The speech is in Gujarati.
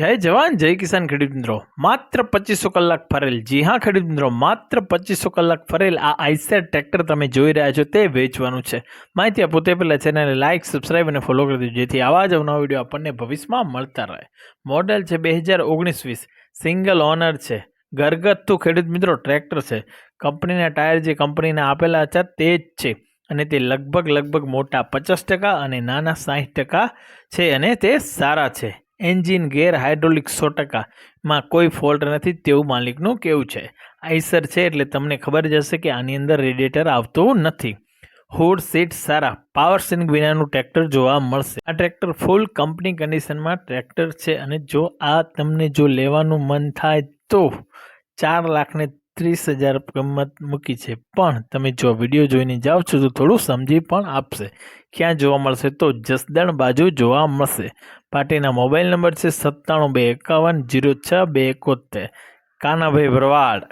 જય જવાન, જય કિસાન ખેડૂત મિત્રો. માત્ર પચીસો કલાક ફરેલ. જી હા, ખેડૂત મિત્રો, માત્ર પચીસો કલાક ફરેલ આ આઈસર ટ્રેક્ટર તમે જોઈ રહ્યા છો, તે વેચવાનું છે. માહિતી આપો તે પહેલાં ચેનલને લાઇક સબસ્ક્રાઇબ અને ફોલો કરી દીધું જેથી આવા જ અવનવા વીડિયો આપણને ભવિષ્યમાં મળતા રહે. મોડેલ છે બે હજાર ઓગણીસ વીસ. સિંગલ ઓનર છે. ઘરગથ્થુ ખેડૂત મિત્રો, ટ્રેક્ટર છે. કંપનીના ટાયર જે કંપનીના આપેલા હતા, તે જ છે. અને તે લગભગ લગભગ મોટા પચાસ ટકા અને નાના સાહીઠ ટકા છે અને તે સારા છે. એન્જિન ગેર હાઇડ્રોલિક સો ટકામાં કોઈ ફોલ્ટ નથી તેવું માલિકનું કેવું છે. આઈસર છે એટલે તમને ખબર જ હશે કે આની અંદર રેડિએટર આવતું નથી. હુડ સીટ સારા પાવર સ્ટેરિંગ વિનાનું ટ્રેક્ટર જોવા મળશે. આ ટ્રેક્ટર ફૂલ કંપની કન્ડિશનમાં ટ્રેક્ટર છે અને જો આ તમને જો લેવાનું મન થાય તો ચાર લાખને ત્રીસ હજાર કિંમત મૂકી છે. પણ તમે જો વીડિયો જોઈને જાઓ છો તો થોડું સમજી પણ આપશે. ક્યાં જોવા મળશે તો જસદણ બાજુ જોવા મળશે. પાર્ટીના મોબાઈલ નંબર છે સત્તાણું બે એકાવન જીરો છ બે એકોતેર. કાનાભાઈ ભરવાડ.